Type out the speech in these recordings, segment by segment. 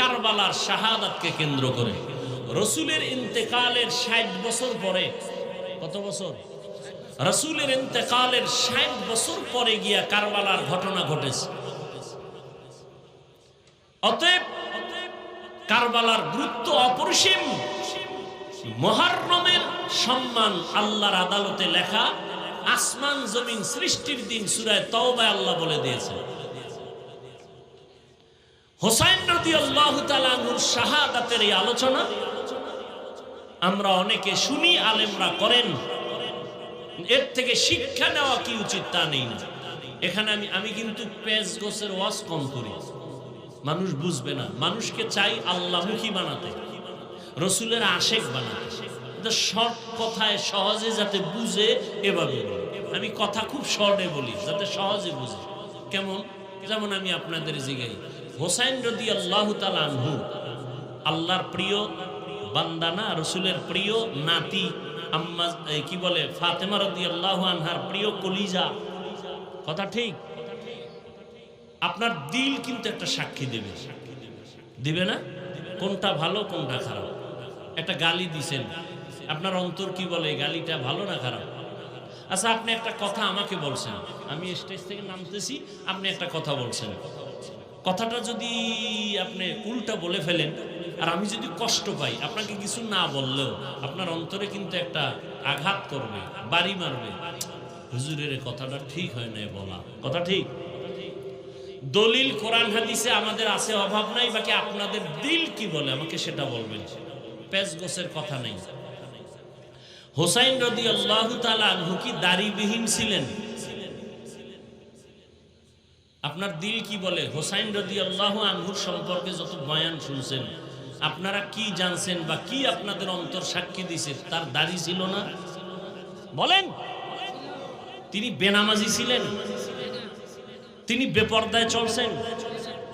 কারবালার শাহাদাতকে কেন্দ্র করে। রসুলের ইন্তেকালের ষাট বছর পরে, কত বছর? রসুলের ইন্তেকালের ষাট বছর পরে গিয়া কারবালার ঘটনা ঘটেছে। অতএব কারবালার গুরুত্ব অপরিসীম। মহারমের সম্মান আল্লাহর আদালতে লেখা, আসমান জমিন সৃষ্টির দিন সুরায় তওবায় আল্লাহ বলে দিয়েছে হোসাইন রদি আল্লাহ তালানুর শাহাদাতের এই আলোচনা, আমরা অনেকে শুনি, আলেমরা করেন। এর থেকে শিক্ষা নেওয়া কি উচিত তা নেই না। এখানে আমি আমি কিন্তু পেজ গোসের ওয়াজ কম করি। মানুষ বুঝবে না। মানুষকে চাই আল্লাহমুখী বানাতে। রসুলের আশেক বানাতে। শর্ট কথায় সহজে যাতে বুঝে এভাবে বলি। আমি কথা খুব শর্টে বলি, যাতে সহজে বুঝে। কেমন? যেমন আমি আপনাদের জিগাই। হোসাইন রদি আল্লাহ আনহু, আল্লাহর প্রিয় বান্দানা রসুলের প্রিয় নাতি, আম্মা কি বলে, ফাতেমা রদি আল্লাহ আনহার প্রিয় কলিজা। কথা ঠিক? আপনার দিল কিন্তু একটা সাক্ষী দেবে। দিবে না? কোনটা ভালো, কোনটা খারাপ? একটা গালি দিছেন। আপনার অন্তর কি বলে গালিটা ভালো না খারাপ? আচ্ছা আপনি একটা কথা আমাকে বলছেন। আমি স্টেজ থেকে নামতেছি, আপনি একটা কথা বলছেন। কথাটা যদি আপনি উল্টা বলে ফেলেন, আর আমি যদি কষ্ট পাই, আপনাকে কিছু না বললেও আপনার অন্তরে কিন্তু একটা আঘাত করবে, বাড়ি মারবে। হুজুরের কথাটা ঠিক হয় না বলা। কথা ঠিক? দলিল কোরআন হাদিসে আমাদের আছে, অভাব নাই, বাকি আপনাদের দিল কি বলে? আমাকে সেটা বলবেন। পেজ গোসের কথা নেই। হোসাইন রদি আল্লাহ আনহু কি দাড়িবিহীন ছিলেন? আপনার দিল কি বলে? হোসাইন রদি আল্লাহ আনহুর সম্পর্কে যত বয়ান শুনছেন, আপনারা কি জানছেন বা কি আপনাদের অন্তর সাক্ষী দিছে, তার দাড়ি ছিল না? বলেন। তিনি বেনামাজি ছিলেন। তিনি বেপর্দায় চলছেন।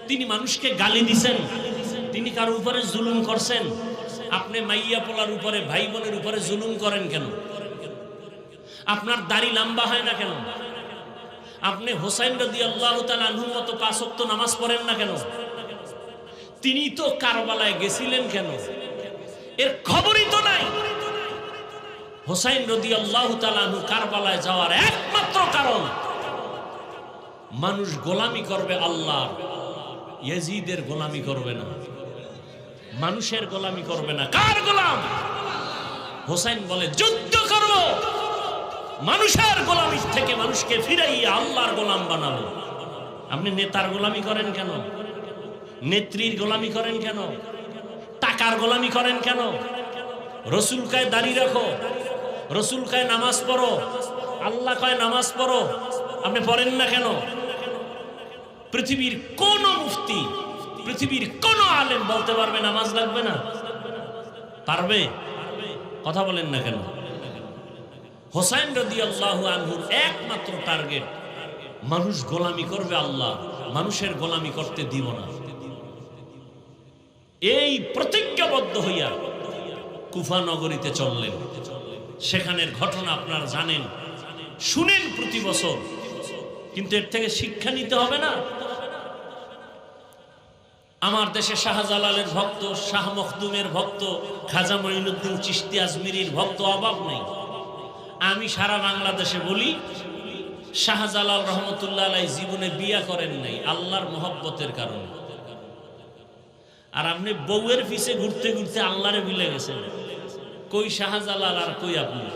তিনি মানুষকে গালি দিছেন। তিনি কারও উপরে জুলুম করছেন। আপনি মাইয়া পোলার উপরে, ভাই বোনের উপরে জুলুম করেন কেন? আপনার দাড়ি লম্বা হয় না কেন? আপনি হোসাইন রদি আল্লাহ আনহুর মতো পাঁচক্ত নামাজ পড়েন না কেন? তিনি তো কারবালায় গেছিলেন কেন? এর খবরই তো নাই। হোসাইন রদি আল্লাহ আনহু কারবালায় যাওয়ার একমাত্র কারণ, মানুষ গোলামি করবে আল্লাহ, ইয়াজিদের গোলামি করবে না। মানুষের গোলামি করবে না। কার গোলাম? হোসাইন বলে, যুদ্ধ করব। মানুষের গোলামি থেকে মানুষকে ফিরাইয়া আল্লাহর গোলাম বানাবো। আপনি নেতার গোলামি করেন কেন? নেত্রীর গোলামি করেন কেন? টাকার গোলামি করেন কেন? রসুল কায় দাড়ি রাখো। রসুল কায়, নামাজ পড়ো। আল্লাহ কয়, নামাজ পড়ো। আপনি পড়েন না কেন? পৃথিবীর কোন মুফতি, পৃথিবীর কোন আলেম বলতে পারবে নামাজ লাগবে না? পারবে? কথা বলেন না কেন? হোসাইন রদি আল্লাহ আনহুর একমাত্র টার্গেট, মানুষ গোলামি করবে আল্লাহ, মানুষের গোলামি করতে দিব না। এই প্রতিজ্ঞাবদ্ধ হইয়া কুফা নগরীতে চললেন। সেখানের ঘটনা আপনারা জানেন, শুনেন প্রতি বছর। কিন্তু এর থেকে শিক্ষা নিতে হবে না। আমার দেশে শাহজালালের ভক্ত, শাহ মখদুমের ভক্ত, খাজা মঈনুদ্দিন চিস্তি আজমিরির ভক্ত অভাব নেই। আমি সারা বাংলাদেশে বলি, শাহজালাল রহমতুল্লাহ আলাই জীবনে বিয়া করেন নাই, আল্লাহর মোহব্বতের কারণে। আর আপনি বউয়ের পিছে ঘুরতে ঘুরতে আল্লাহরে মিলে গেছেন। কই শাহজালাল আর কই আপনি?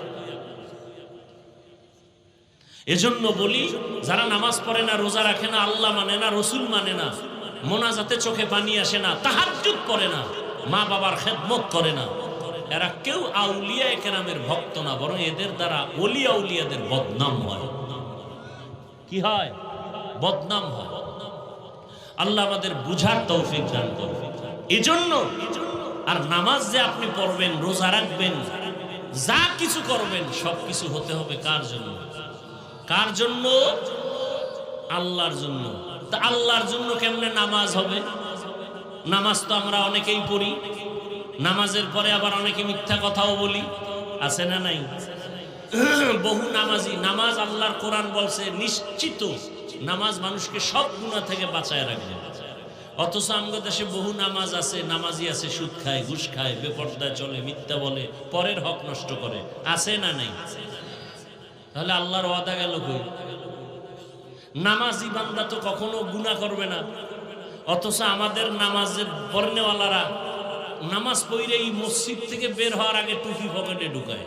এজন্য বলি, যারা নামাজ পড়ে না, রোজা রাখে না, আল্লাহ মানে না, রসুল মানে না, মোনাজাতে চোখে পানি আসে না, তাহাজ্জুদ পড়ে না মা বাবার খেদমত করে না। এরা কেউ আউলিয়া কেরামের ভক্ত না, বরং এদের দ্বারা অলি আউলিয়াদের বদনাম হয়। কি হয়? বদনাম হয়। আল্লাহ আমাদের বুঝার তৌফিক দান করবে এজন্য আর নামাজ যে আপনি পড়বেন, রোজা রাখবেন, যা কিছু করবেন, সব কিছু হতে হবে কার জন্য? কার জন্য? আল্লাহর জন্য। তা আল্লাহর জন্য কেমনে নামাজ হবে? নামাজ তো আমরা অনেকেই পড়ি। নামাজের পরে আবার অনেকে মিথ্যা কথাও বলি। আছে না নাই? বহু নামাজি, নামাজ আল্লাহর কোরআন বলছে, নিশ্চিত নামাজ মানুষকে সব গুণা থেকে বাঁচায় রাখবে। অথচ আমগো দেশে বহু নামাজ আছে, নামাজি আছে, সুদ খায়, ঘুষ খায়, বেপর্দায় চলে, মিথ্যা বলে, পরের হক নষ্ট করে। আছে না নাই? তাহলে আল্লাহর ওয়াদা গেল কই? নামাজি বান্দা তো কখনো গুনাহ করবে না। অথচ আমাদের নামাজের বর্ণেওয়ালারা নামাজ পড়ে এই মসজিদ থেকে বের হওয়ার আগে টুপি পকেটে ঢুকায়।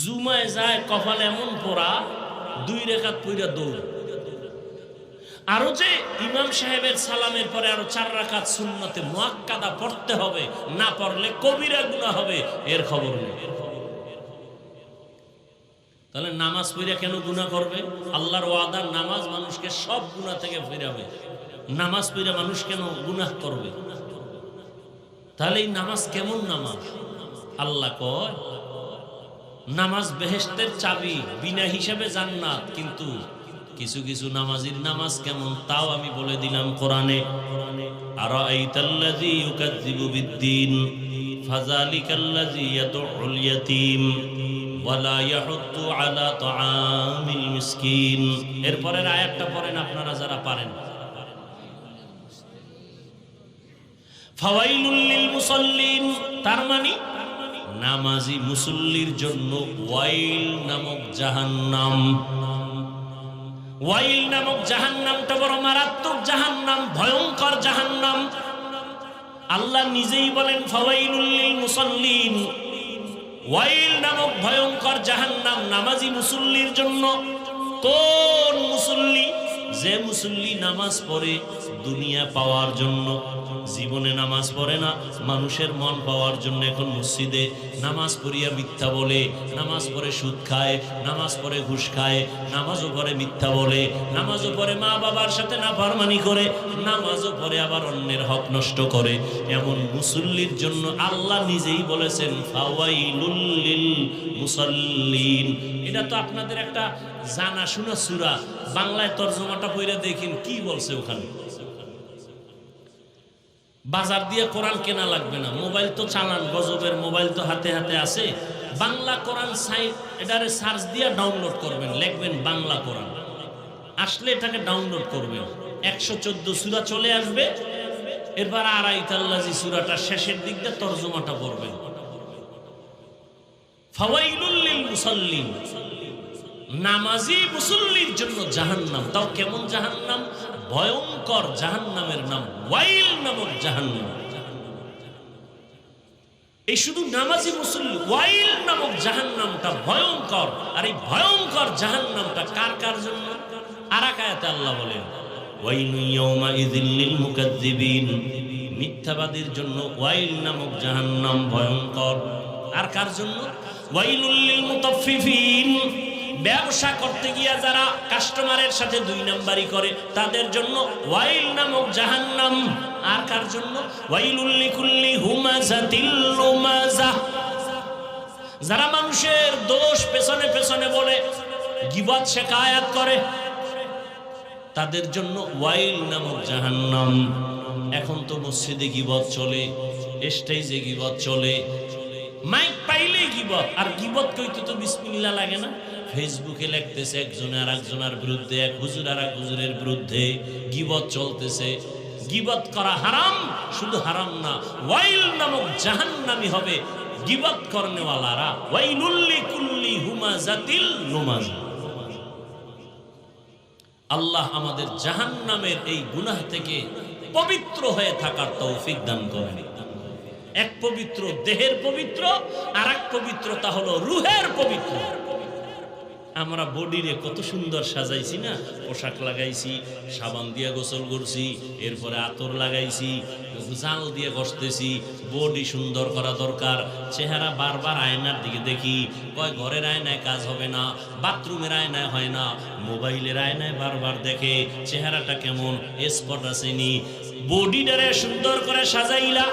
জুমায় যায় কপাল এমন পড়া, দুই রেখাত পইরা দৌড়। আরও যে ইমাম সাহেবের সালামের পরে আরও চার রাকাত সুন্নতে মুয়াক্কাদা পড়তে হবে, না পড়লে কবিরা গুনাহ হবে, এর খবর নেই। তাহলে নামাজ পড়ে কেন গুনাহ করবে? আল্লাহর ওয়াদার নামাজ মানুষকে সব গুনাহ থেকে ফেরাবে। নামাজ পড়ে মানুষ কেন গুনাহ করবে? তাহলে এই নামাজ কেমন নামাজ? আল্লাহ নামাজ বেহেশতের চাবি, বিনা হিসাবে জান্নাত। কিন্তু কিছু কিছু নামাজির নামাজ কেমন তাও আমি বলে দিলাম কোরআনে। আর আইতাল্লাযী ইউকাযযিবু বিদ্দীন, ফাযালিকাল্লাযী ইয়াদউল ইয়াতীম, ওয়ালা ইয়াহুদ্দু আলা তাআমিল মিসকিন। এরপরের আয়াতটা পড়েন আপনারা যারা পারেন। ফাওয়াইলুল লিল মুসাল্লিন। তার মানে নামাজি মুসল্লির জন্য ওয়াইল নামক জাহান্নাম। ওয়াইল নামক জাহান্নামটা বড় মারাত্মক জাহান্নাম, ভয়ঙ্কর জাহান্নাম। আল্লাহ নিজেই বলেন, ফাওয়াইলুল লিল মুসাল্লিন। ওয়াইল নামক ভয়ঙ্কর জাহান্নাম নামাজি মুসল্লির জন্য কোন মুসল্লি যে মুসল্লি নামাজ পড়ে দুনিয়া পাওয়ার জন্য, জীবনে নামাজ পড়ে না, মানুষের মন পাওয়ার জন্য এখন মসজিদে নামাজ পড়িয়া মিথ্যা বলে, নামাজ পড়ে সুদ খায়, নামাজ পড়ে ঘুষ খায়, নামাজও পড়ে মিথ্যা বলে, নামাজও পড়ে মা বাবার সাথে না ফারমানি করে, নামাজও পড়ে আবার অন্যের হক নষ্ট করে। এমন মুসল্লির জন্য আল্লাহ নিজেই বলেছেন মুসাল্লিন। এটা তো আপনাদের একটা জানা শোনা সুরা, বাংলায় তর্জমাটা পড়ে দেখেন, কি বলছে ওখানে? বাজার দিয়ে কোরআন কেনা লাগবে না। মোবাইল তো চালান, গজবের মোবাইল তো হাতে হাতে আছে। বাংলা কোরআন সাইট, এটারে সার্চ দিয়ে ডাউনলোড করবেন, লিখবেন বাংলা কোরআন। আসলে এটাকে ডাউনলোড করবেন। একশো চোদ্দ সুরা চলে আসবে, এরপর আড়াই তাল্লাজি সুরাটা শেষের দিক দিয়ে তর্জমাটা পড়বেন। ফাওয়াইলুল লিল মুসাল্লিন নামাজি মুসল্লির জন্য জাহান্নাম। তাও কেমন জাহান্নাম? ভয়ঙ্কর জাহান্নামের নাম, ওয়াইল নামক জাহান্নাম। এই শুধু নামাজি মুসল্লি, ওয়াইল নামক জাহান্নামটা ভয়ঙ্কর। আর এই ভয়ঙ্কর জাহান্নামটা কার কার জন্য? আরাকায়াতে আল্লাহ বলেন মিথ্যাবাদীর জন্য ওয়াইল নামক জাহান্নাম ভয়ঙ্কর। আর কার জন্য? ওয়াইলুল লিল মুতাফফিফিন। ব্যবসা করতে গিয়া যারা কাস্টমারের সাথে দুই নাম্বারি করে, তাদের জন্য ওয়াইল নামক জাহান্নাম। আর কার জন্য? যারা মানুষের দোষ পেছনে পেছনে বলে, গিবত শেখায়াত করে, তাদের জন্য ওয়াইল নামক জাহান্নাম। এখন তো মসজিদে গিবত চলে, স্টেজে গিবত চলে, মাইক পাইলেই গিবত। আর গিবত কইতে তো বিসমিল্লা লাগে না। ফেসবুকে লিখতেছে একজন আর একজনের বিরুদ্ধে, এক হুজুর আর এক হুজুরের বিরুদ্ধে গিবত চলতেছে। গিবত করা হারাম, শুধু হারাম না, ওয়াইল নামক জাহান্নামি হবে গিবত করনেওয়ালারা। ওয়াইলুল্লি কুল্লি হুমাজাতিল লুমাজা আল্লাহ আমাদের জাহান্নামের এই গুনাহ থেকে পবিত্র হয়ে থাকার তৌফিক দান করেন। এক পবিত্র দেহের পবিত্র আর এক পবিত্রতা হলো রুহের পবিত্র। আমরা বডিরে কত সুন্দর সাজাইছি না? পোশাক লাগাইছি, সাবান দিয়ে গোসল করছি, এরপরে আতর লাগাইছি, জাল দিয়ে ঘষতেছি, বডি সুন্দর করা দরকার। চেহারা বারবার আয়নার দিকে দেখি, কয় ঘরের আয়নায় কাজ হবে না, বাথরুমের আয়নায় হয় না, মোবাইলের আয়নায় বারবার দেখে, চেহারাটা কেমন, স্পট আসেনি বডিটারে সুন্দর করে সাজাইলা,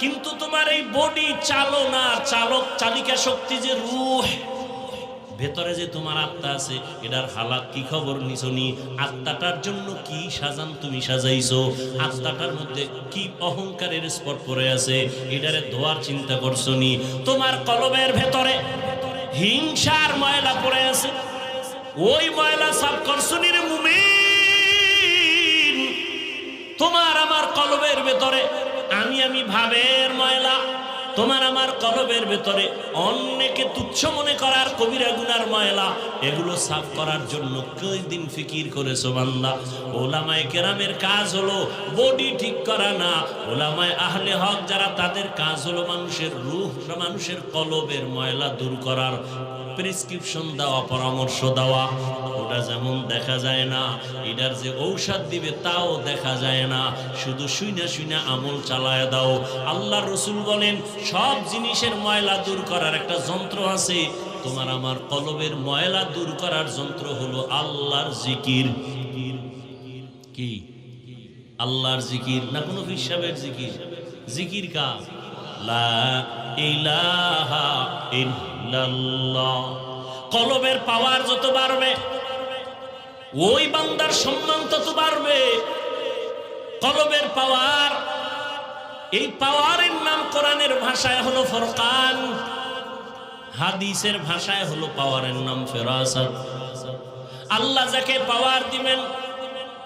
কিন্তু তোমার এই বডি চালনা, চালক, চালিকা শক্তি যে রুহ ভেতরে যে তোমার আত্মা আছে, এটার হালাত কি খবর নিছনি? আত্মাটার জন্য কি সাজান তুমি সাজাইছো? আত্মাটার মধ্যে কি অহংকারের স্পট পড়ে আছে, এটারে ধোয়ার চিন্তা করছ নি তোমার কলবের ভেতরে হিংসার ময়লা পড়ে আছে, ওই ময়লা সাফ করছ নি রে মুমিন। তোমার আমার কলবের ভেতরে আমি আমি ভাবের ময়লা। তোমার আমার কলবের ভেতরে অন্যকে তুচ্ছ মনে করার কবিরা গুনার ময়লা, এগুলো সাফ করার জন্য কই দিন ফিকির করেছ বান্দা? ওলামায় কেরামের কাজ হলো বডি ঠিক করা না। ওলামায় আহলে হক যারা, তাদের কাজ হলো মানুষের রূহ, মানুষের কলবের ময়লা দূর করার প্রেসক্রিপশন দেওয়া, পরামর্শ দেওয়া। ওটা যেমন দেখা যায় না, এটার যে ঔষধ দিবে তাও দেখা যায় না। শুধু শুইনা শুইনা আমল চালায় দাও। আল্লাহ রসুল বলেন, সব জিনিসের ময়লা দূর করার একটা যন্ত্র আছে। তোমার আমার কলবের ময়লা দূর করার যন্ত্র হলো আল্লাহর জিকির। কি? আল্লাহর জিকির না কোনো হিসাবের জিকির? জিকির কা কলবের পাওয়ার যত বাড়বে ওই বান্দার সম্মান তত বাড়বে। কলবের পাওয়ার। এই পাওয়ারের নাম কোরআনের ভাষায় হলো ফরকান। হাদিসের ভাষায় হলো পাওয়ারের নাম ফেরাসাত। আল্লাহ যাকে পাওয়ার দিবেন,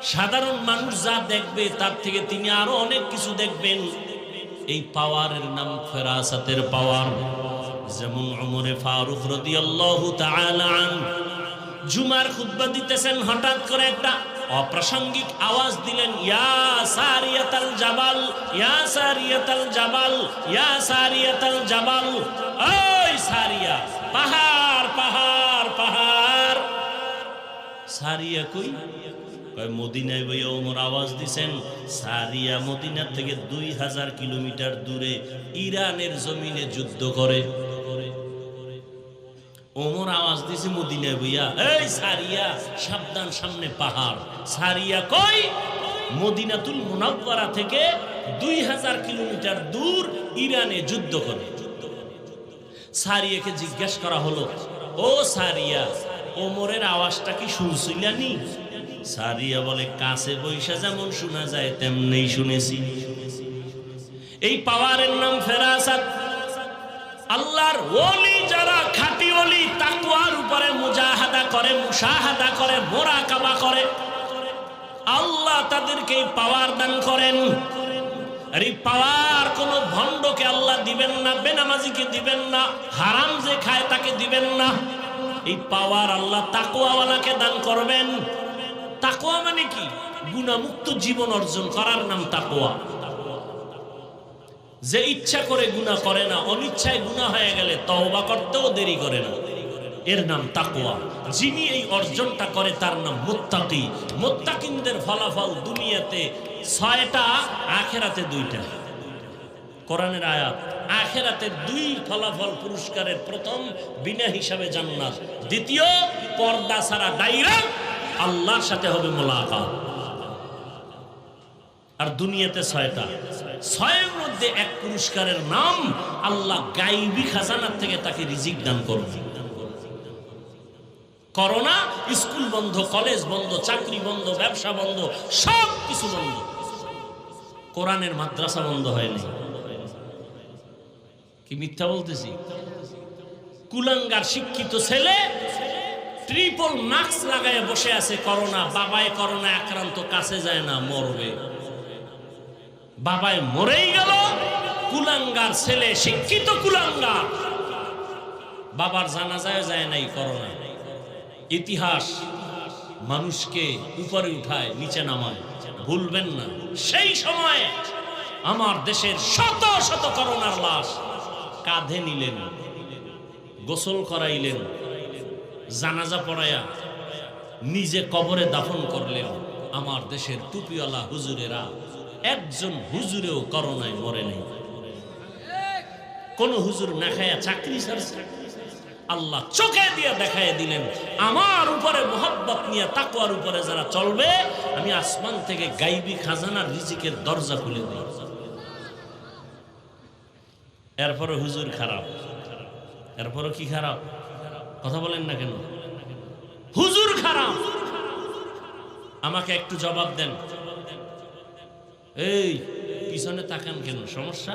সাধারণ মানুষ যা দেখবে, তার থেকে তিনি আরও অনেক কিছু দেখবেন। এই পাওয়ারের নাম ফেরাসাতের পাওয়ার। যেমন ওমরে ফারুক রদি আন জুমার খুতবা দিতেছেন, হঠাৎ করে একটা অপ্রাসঙ্গিক আওয়াজ দিলেন, ইয়া সারিয়াতাল জাবাল, ইয়া সারিয়াতাল জাবাল, ইয়া সারিয়াতাল জাবাল, ওই সারিয়া, পাহাড় পাহাড় পাহাড়। সারিয়া কই? মদিনায় বইয়া ওমর আওয়াজ দিছেন, সারিয়া মদিনার থেকে দুই হাজার কিলোমিটার দূরে ইরানের জমিনে যুদ্ধ করে। ওমর আওয়াজ দিছে মদিনায় বইয়া, এই সারিয়া, সাবধান সামনে পাহাড়। সারিয়া কই? মদিনাতুল মুনাব্বারা থেকে দুই হাজার কিলোমিটার দূর ইরানে যুদ্ধ করে। সারিয়াকে জিজ্ঞেস করা হলো, ও সারিয়া, ওমরের আওয়াজটা কি শুনছিলানি সারিয়া বলে, কাছে বৈশা যেমন শোনা যায় তেমনি শুনেছি। এই পাওয়ারের নাম ফেরাসাত। আল্লাহর ওলি যারা, খাঁটি ওলি তাকুয়ার উপরে মুজাহাদা করে, মুশাহাদা করে, মোরাকাবা করে, আল্লাহ তাদেরকে পাওয়ার দান করেন। আর এই পাওয়ার কোন ভণ্ডকে আল্লাহ দিবেন না, বেনামাজিকে দিবেন না, হারাম যে খায় তাকে দিবেন না। এই পাওয়ার আল্লাহ তাকুয়াওয়ালাকে দান করবেন। তাকুয়া মানে কি? গুণামুক্ত জীবন অর্জন করার নাম তাকুয়া যে ইচ্ছা করে গুণা করে না, অনিচ্ছায় গুণা হয়ে গেলে তওবা করতেও দেরি করে না। এর নাম তাকুয়া যিনি এই অর্জনটা করে তার নাম মুত্তাকি। মুত্তাকিনদের ফলাফল দুনিয়াতে ছয়টা, আখেরাতে দুইটা। কোরআনের আয়াত, আখেরাতে দুই ফলাফল পুরস্কারের প্রথম বিনা হিসাবে জান্নাত। দ্বিতীয়, পর্দা ছাড়া ডাইরেক্ট আল্লাহর সাথে হবে মোলাকাত। আর দুনিয়াতে ছয়টা। ছয়ের মধ্যে এক পুরস্কারের নাম আল্লাহ গাইবি খাজানার থেকে তাকে রিজিক দান করবে করোনা, স্কুল বন্ধ, কলেজ বন্ধ, চাকরি বন্ধ, ব্যবসা বন্ধ, সব কিছু বন্ধ। কোরআনের মাদ্রাসা বন্ধ হয়নি। কি মিথ্যা বলতেছি? কুলাঙ্গার শিক্ষিত ছেলে ট্রিপল মাস্ক লাগায় বসে আছে করোনা, বাবায় করোনা আক্রান্ত, কাছে যায় না, মরবে। বাবায় মরেই গেল। কুলাঙ্গার ছেলে, শিক্ষিত কুলাঙ্গার। বাবার জানাজায় যায় নাই করোনা। ইতিহাস মানুষকে উপরে উঠায়, নিচে নামায়। ভুলবেন না। সেই সময়ে আমার দেশের শত শত করোনার লাশ কাঁধে নিলেন, গোসল করাইলেন, জানাজা পড়ায়া নিজে কবরে দাফন করলেন। আমার দেশের টুপিওয়ালা হুজুরেরা একজন হুজুরেও করোনায় মরে নেই। কোন হুজুর না চাকরি ছাড়ছে আল্লাহ চোখে দিয়ে দেখায় দিলেন, আমার উপরে মোহাব্বত নিয়ে তাকুয়ার উপরে যারা চলবে, আমি আসমান থেকে গাইবি খাজানার রিজিকের দরজা খুলে দিই। এরপরে হুজুর খারাপ। এরপরে কি খারাপ? কথা বলেন না কেন? হুজুর খারাপ। আমাকে একটু জবাব দেন। এই, পিছনে তাকান কেন? সমস্যা?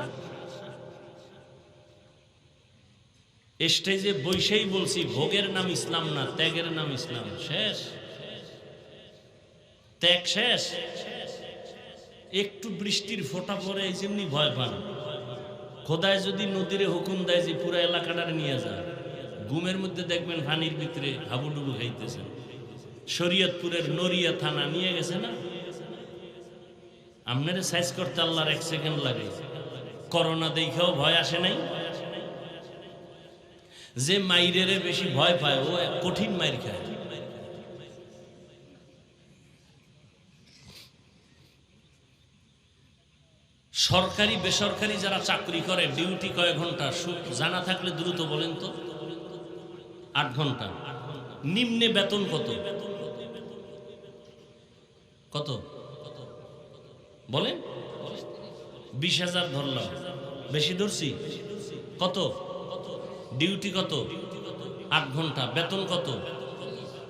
স্টেজে বৈশেই বলছি, ভোগের নাম ইসলাম না, ত্যাগের নাম ইসলাম। শেষ। ত্যাগ শেষ। একটু বৃষ্টির ফোঁটা পরে এই যেমনি ভয় পান। খোদায় যদি নদীরে হুকুম দেয় যে পুরো এলাকাটারে নিয়ে যায় ঘুমের মধ্যে দেখবেন পানির ভিতরে হাবুডুবু খাইতেছেন। শরীয়তপুরের নরিয়া থানা নিয়ে গেছে না? আপনারে সাইজ করতে আল্লাহর এক সেকেন্ড লাগে। করোনা দেখেও ভয় আসে নাই? যে মাইরের বেশি ভয় পায়, ও কঠিন মাইর খায়। সরকারি, বেসরকারি যারা চাকরি করে, ডিউটি কয়েক ঘণ্টা জানা থাকলে দ্রুত বলেন তো? আট ঘণ্টা। নিম্নে বেতন কত? কত? বলেন। বিশ হাজার ধরলাম। বেশি ধরছি? কত? ডিউটি কত? আট ঘণ্টা। বেতন কত?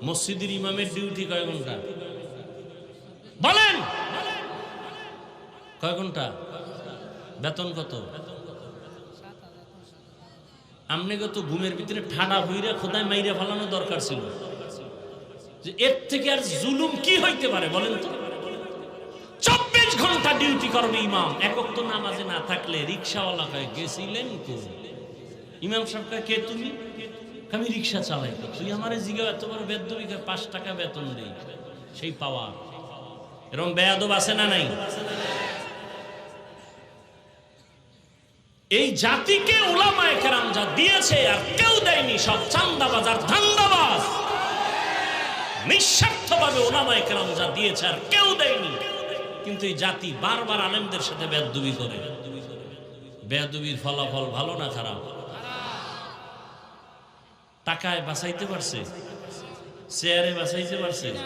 মসজিদের ইমামের ডিউটি কয় ঘণ্টা? বলেন! কয় ঘণ্টা? বেতন কত? আমনে গত ঘুমের ভিতরে ঠাডা হইরে খোদায় মাইরে ফেলানো দরকার ছিল। যে এর থেকে আর জুলুম কি হইতে পারে বলেন তো? ঘণ্টা ডিউটি করবে ইমাম। একক তো নামাজে না থাকলে রিক্সাওয়ালা কয়, গেছিলেন কো? ইমাম সাহেব কে তুমি? আমি রিক্সা চালাই তুই আমার জিগা এত বড় বেদবি পাঁচ টাকা বেতন দেই, সেই পাওয়া। এরকম বেয়াদব আছে না নাই? এই জাতিকে ওলামায়ে কেরাম যা দিয়েছে আর কেউ দেয়নি, সব চান্দাবাজ আর ধান্দাবাজ। নিঃস্বার্থভাবে ওলামায়ে কেরাম যা দিয়েছে আর কেউ দেয়নি। কিন্তু এই জাতি বারবার আলেমদের সাথে বেদবি করে। বেদবির ফলাফল ভালো না খারাপ? টাকায় বাঁচাইতে পারছে? চেয়ারে বাঁচাইতে পারছে?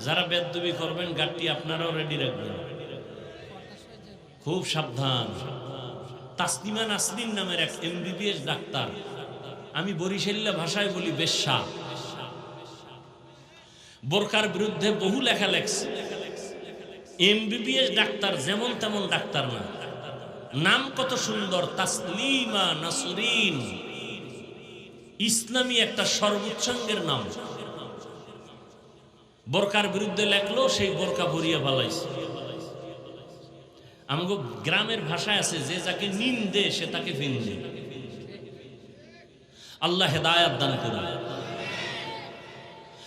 যারা বেদবি করবেন, গাড়টি আপনারাও রেডি রাখবেন। খুব সাবধান। তাসনিমা নাসরিন নামের এক এমবিবিএস ডাক্তার। আমি বরিশাল্লা ভাষায় বলি বেশ্যা। বোরকার বিরুদ্ধে বহু লেখা লেখছে। এমবিবিএস ডাক্তার যেমন তেমন ডাক্তার না। নাম কত সুন্দর, তাসলিমা নাসরিন। ইসলামী একটা সর্বোচ্চাঙ্গের নাম। বোরকার বিরুদ্ধে লেখলো, সেই বোরকা ভরিয়া ভালাইছে আমগো গ্রামের ভাষায় আছে, যে যাকে নিন্দে সে তাকে ফিন্দে আল্লাহ হেদায়াত দান করুন।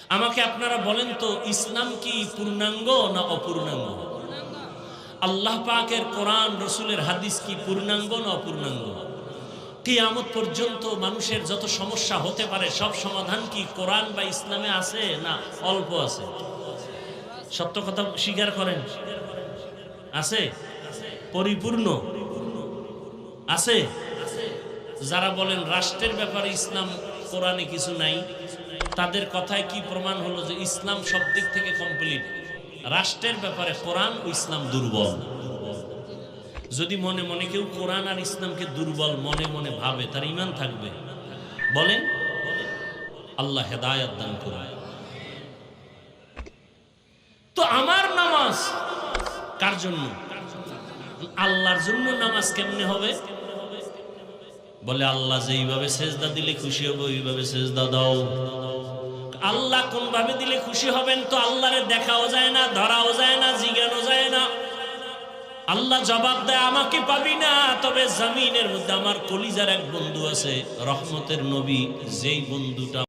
আমাকে আপনারা বলেন তো, ইসলাম কি পূর্ণাঙ্গ না অপূর্ণাঙ্গ? আল্লাহ পাকের কোরআন, রসুলের হাদিস কি পূর্ণাঙ্গ না অপূর্ণাঙ্গ? কিয়ামত পর্যন্ত মানুষের যত সমস্যা হতে পারে, সব সমাধান কি কোরআন বা ইসলামে আছে না অল্প আছে? সত্য কথা স্বীকার করেন? আছে? পরিপূর্ণ? আছে? যারা বলেন রাষ্ট্রের ব্যাপারে ইসলাম কোরআনে কিছু নাই তাদের কথায় কি প্রমাণ হলো যে ইসলাম সব দিক থেকে কমপ্লিট রাষ্ট্রের ব্যাপারে কোরআন ও ইসলাম দুর্বল। যদি মনে মনে কেউ কোরআন আর ইসলামকে দুর্বল মনে মনে ভাবে, তার ইমান থাকবে। বলেন, আল্লাহ হেদায়াত দান করুন। তো আমার নামাজ কার জন্য? আল্লাহর জন্য নামাজ কেমনে হবে? বলে, আল্লাহ যেইভাবে সেজদা দিলে খুশি হবে, ওইভাবে সেজদা দাও। আল্লাহ কোন ভাবে দিলে খুশি হবেন তো আল্লাহরে দেখাও যায় না, ধরাও যায় না জিজ্ঞানো যায় না। আল্লাহ জবাব দেয়, আমাকে পাবি না, তবে জামিনের মধ্যে আমার কলিজার এক বন্ধু আছে, রহমতের নবী, যেই বন্ধুটা